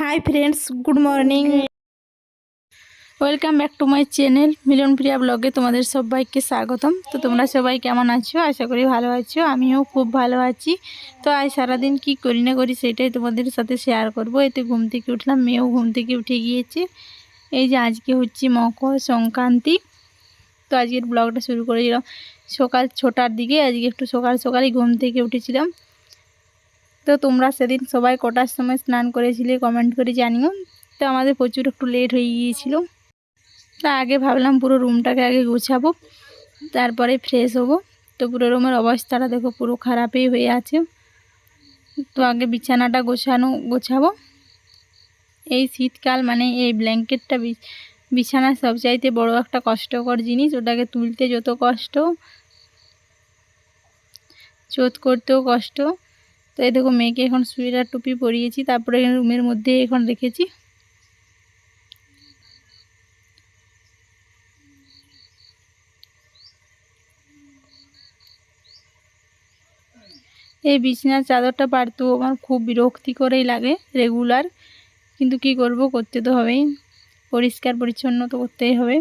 Hi friends good morning welcome back to my channel Milan Priya ব্লগে তোমাদের সবাইকে স্বাগতম। তো তোমরা সবাই কেমন আছো? আশা করি ভালো আছো, আমিও খুব ভালো আছি। তো আজ সারাদিন কি করি না করি সেটাই তোমাদের সাথে শেয়ার করব। এতে ঘুম থেকে উঠলাম, মেয়েও ঘুম থেকে উঠে গিয়েছে। এই যে আজকে হচ্ছে মকর সংক্রান্তি। তো আজকের ব্লগটা শুরু করেছিলাম সকাল ছটার দিকে, আজকে একটু সকাল সকালই ঘুম থেকে উঠেছিলাম। তো তোমরা সেদিন সবাই কটার সময় স্নান করেছিলে কমেন্ট করে জানিও। তো আমাদের প্রচুর একটু লেট হয়ে গিয়েছিল। তা আগে ভাবলাম পুরো রুমটাকে আগে গোছাবো, তারপরে ফ্রেশ হব। তো পুরো রুমের অবস্থাটা দেখো পুরো খারাপই হয়ে আছে। তো আগে বিছানাটা গোছানো, গোছাবো। এই শীতকাল মানে এই ব্ল্যাঙ্কেটটা বিছানার সবচাইতে বড় একটা কষ্টকর জিনিস, ওটাকে তুলতে যত কষ্ট চোত করতেও কষ্ট। তো এই দেখো মেয়েকে এখন সুইটার টুপি পরিয়েছি, তারপরে রুমের মধ্যে এখন রেখেছি। এই বিছানার চাদরটা পারতেও আমার খুব বিরক্তি করেই লাগে রেগুলার কিন্তু কি করব, করতে তো হবেই। পরিষ্কার, পরিচ্ছন্ন তো করতেই হবে।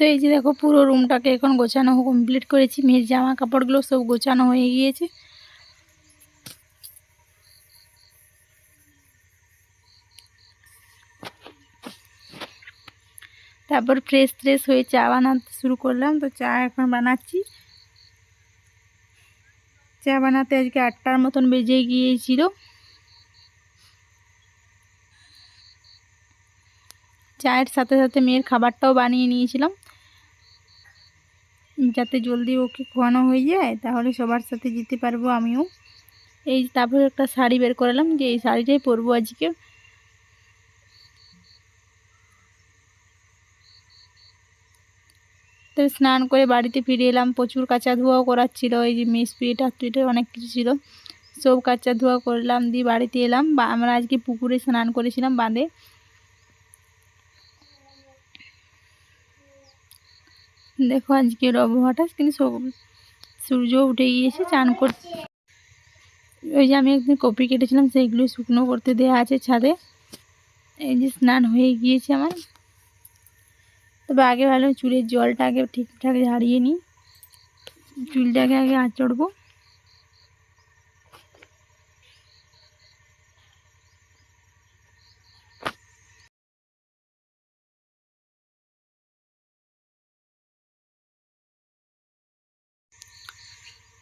তো এই যে দেখো পুরো রুমটাকে এখন গোছানো কমপ্লিট করেছি। মেয়ের জামা কাপড়গুলো সব গোছানো হয়ে গিয়েছে। তারপর ফ্রেশ ফ্রেশ হয়ে চা বানাতে শুরু করলাম। তো চা এখন বানাচ্ছি। চা বানাতে আজকে আটটার মতন বেজে গিয়েছিল। চায়ের সাথে সাথে মেয়ের খাবারটাও বানিয়ে নিয়েছিলাম। যাতে জলদি ওকে খোয়ানো হয়ে যায়, তাহলে সবার সাথে যেতে পারব আমিও। এই তারপরে একটা শাড়ি বের করলাম, যে এই শাড়িটাই পরবো আজকে। তো স্নান করে বাড়িতে ফিরে এলাম, প্রচুর কাঁচা ধোয়াও করার ছিল, এই যে মিসপিট হাতুইটে অনেক কিছু ছিল। সব কাঁচা ধোয়া করলাম, দিয়ে বাড়িতে এলাম আমরা আজকে পুকুরে স্নান করেছিলাম বাঁধে। দেখো আজকের আবহাওয়াটা কিন্তু সূর্য উঠে গিয়েছে, চান করতে ওই যে আমি একদিন কপি কেটেছিলাম, সেইগুলো শুকনো করতে দেওয়া আছে ছাদে। এই যে স্নান হয়ে গিয়েছে আমার। তবে আগে ভালো চুলের জলটা আগে ঠিকঠাক ঝাড়িয়ে নিই। চুলটাকে আগে আঁচড়বো।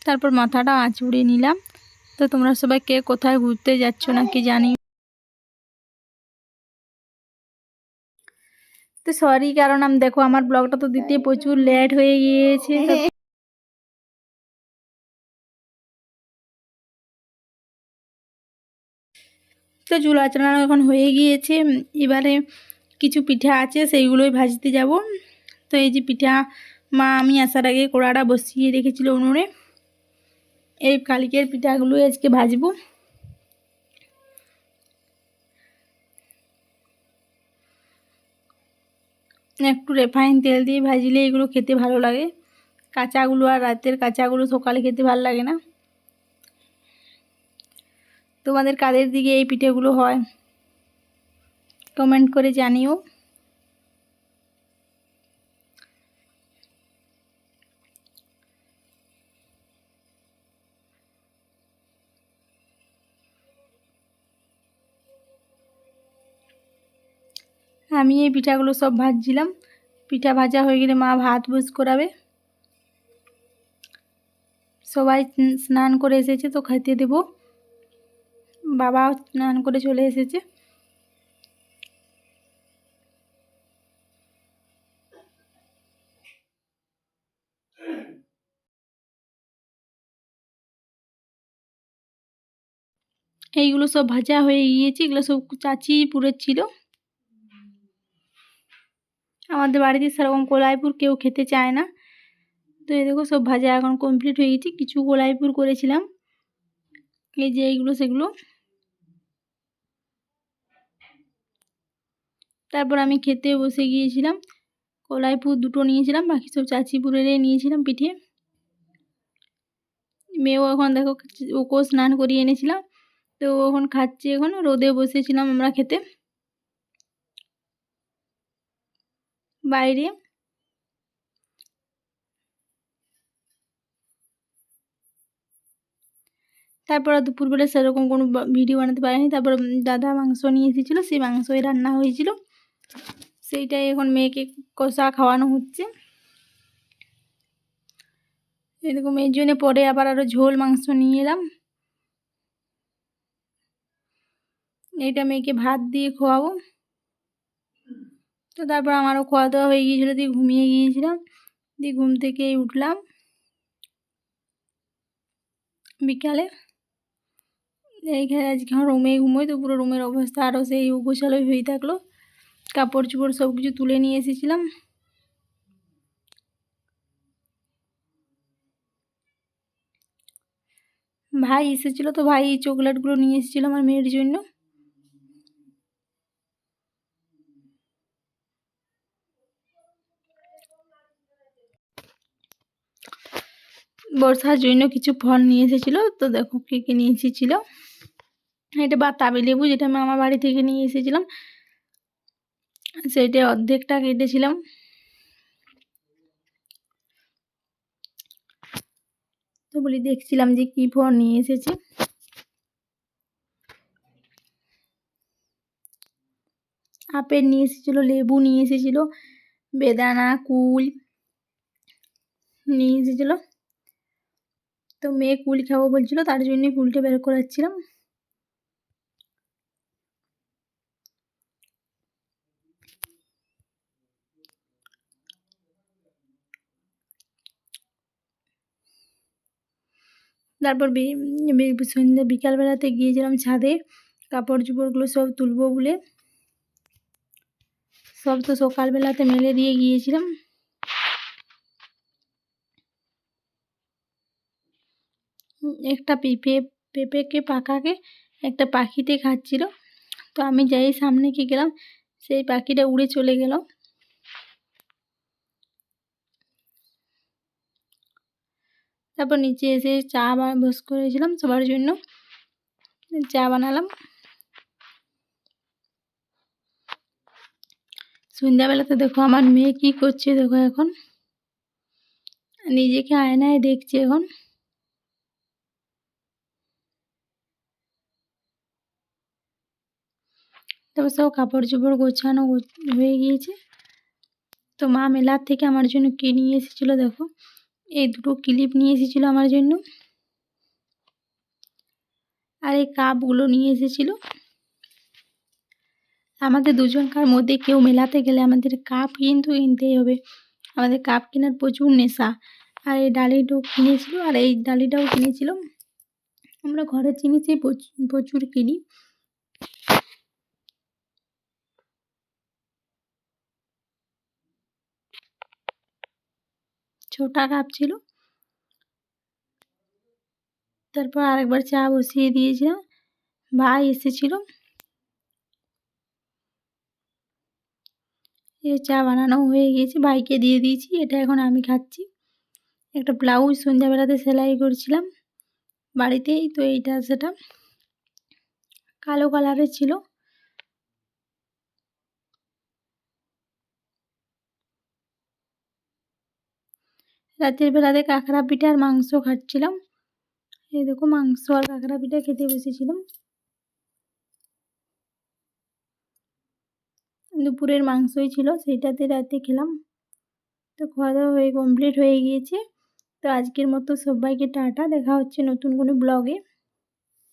তারপর মাথাটা আঁচড়ে নিলাম। তো তোমরা সবাই কে কোথায় ঘুরতে যাচ্ছ নাকি জানি? তো সরি কারণ আমি দেখো আমার ব্লগটা তো দিতে প্রচুর লেট হয়ে গিয়েছে। তো চুল আচড়ানো এখন হয়ে গিয়েছে। এবারে কিছু পিঠা আছে, সেইগুলোই ভাজতে যাব। তো এই যে পিঠা, মা আমি আসার আগে কোড়াটা বসিয়ে রেখেছিল উনুনে। এই কালিকের পিঠাগুলো আজকে ভাজবো। একটু রেফাইন তেল দিয়ে ভাজলে এগুলো খেতে ভালো লাগে। কাঁচাগুলো আর রাতের কাঁচাগুলো সকালে খেতে ভালো লাগে না। তোমাদের কাদের দিকে এই পিঠেগুলো হয়? কমেন্ট করে জানিও। আমি এই পিঠাগুলো সব ভাজছিলাম। পিঠা ভাজা হয়ে গেলে মা ভাত বুঝ করাবে। সবাই স্নান করে এসেছে তো খেতে দেব। বাবাও স্নান করে চলে এসেছে। এইগুলো সব ভাজা হয়ে গিয়েছে, এগুলো সব চাচি পুরের ছিল আমাদের বাড়িতে সেরকম কলাইপুর কেউ খেতে চায় না। তো এই দেখো সব ভাজা এখন কমপ্লিট হয়ে গেছে। কিছু গোলাইপুর করেছিলাম। এই যে এইগুলো সেগুলো। তারপর আমি খেতে বসে গিয়েছিলাম। কলাইপুর দুটো নিয়েছিলাম, বাকি সব চাচিপুরের নিয়েছিলাম পিঠে। মেয়েও এখন দেখো, ওকেও স্নান করিয়ে এনেছিলাম। তো এখন খাচ্ছে এখন, রোদে বসেছিলাম আমরা খেতে। বাইরে। তারপর দুপুরবেলা সেরকম কোনো ভিডিও বানাতে পারিনি। তারপর দাদা মাংস নিয়ে এসেছিল, সেই মাংসই রান্না হয়েছিল। সেইটাই এখন মেয়েকে কষা খাওয়ানো হচ্ছে। এরকম এর জন্য পরে আবার আরও ঝোল মাংস নিয়ে এলাম। এইটা মেয়েকে ভাত দিয়ে খোয়াবো তো তারপর আমারও খাওয়া দাওয়া হয়ে গিয়েছিল, দিয়ে ঘুমিয়ে গিয়েছিলাম। দিয়ে ঘুম থেকে উঠলাম। বিকালে। এইখানে আজকে আমার রুমে ঘুমোই, তো পুরো রুমের অবস্থা আরও সেই গোছালোই হয়ে থাকল। কাপড় চোপড় সব কিছু তুলে নিয়ে এসেছিলাম। ভাই এসেছিল তো ভাই, এই চকলেটগুলো নিয়ে এসেছিল আমার মেয়ের জন্য। বর্ষার জন্য কিছু ফল নিয়ে এসেছিল, তো দেখো কে কে নিয়ে এসেছিল। এটা বাতাবি লেবু যেটা আমি আমার বাড়ি থেকে নিয়ে এসেছিলাম, সেইটা অর্ধেকটা কেটেছিলাম। তো বলি দেখছিলাম যে কী ফল নিয়ে এসেছে। আপেল নিয়ে এসেছিল, লেবু নিয়ে এসেছিল, বেদানা, কুল নিয়ে এসেছিল। তো মেয়ে কুল খাব বলছিল, তার জন্যই কুলটা বের করাচ্ছিলাম। তারপর সন্ধ্যে বিকালবেলাতে গিয়েছিলাম ছাদে কাপড় চোপড়গুলো সব তুলবো বলে। সব তো সকালবেলাতে মেলে দিয়ে গিয়েছিলাম। একটা পেঁপে, পেঁপেকে পাকাকে একটা পাখিতে খাচ্ছিল। তো আমি যাই সামনে কি গেলাম, সেই পাখিটা উড়ে চলে গেল। তারপর নিচে এসে চা বস করেছিলাম সবার জন্য। চা বানালাম। সন্ধ্যাবেলাতে দেখো আমার মেয়ে কি করছে দেখো এখন। নিজেকে আয়নায় দেখছে এখন। তারপর সব কাপড় চোপড় গোছানো হয়ে গিয়েছে। তো মা মেলার থেকে আমার জন্য কে নিয়ে এসেছিল দেখো? এই দুটো ক্লিপ নিয়ে এসেছিল আমার জন্য। আর এই কাপগুলো নিয়ে এসেছিল। আমাদের দুজনকার মধ্যে কেউ মেলাতে গেলে আমাদের কাপ কিন্তু কিনতেই হবে। আমাদের কাপ কেনার প্রচুর নেশা। আর এই ডালিটাও কিনেছিল, আর এই ডালিটাও কিনেছিল। আমরা ঘরের জিনিসই প্রচুর কিনি। ছোটা কাপ ছিল তারপর আরেকবার চা বসিয়ে দিয়েছিলাম। ভাই এসেছিল। এ চা বানানো হয়ে গিয়েছে। ভাইকে দিয়ে দিয়েছি। এটা এখন আমি খাচ্ছি। একটা ব্লাউজ সন্ধ্যাবেলাতে সেলাই করছিলাম। বাড়িতেই তো এইটা সেটা। কালো কালারের ছিল। রাতের বেলাতে কাঁকড়া পিঠা আর মাংস খাচ্ছিলাম। এই দেখো মাংস আর কাঁকড়া পিঠা খেতে বসেছিলাম। দুপুরের মাংসই ছিল, সেইটাতে রাতে খেলাম। তো খাওয়া দাওয়া হয়ে কমপ্লিট হয়ে গিয়েছে। তো আজকের মতো সবাইকে টাটা, দেখা হচ্ছে নতুন কোনো ব্লগে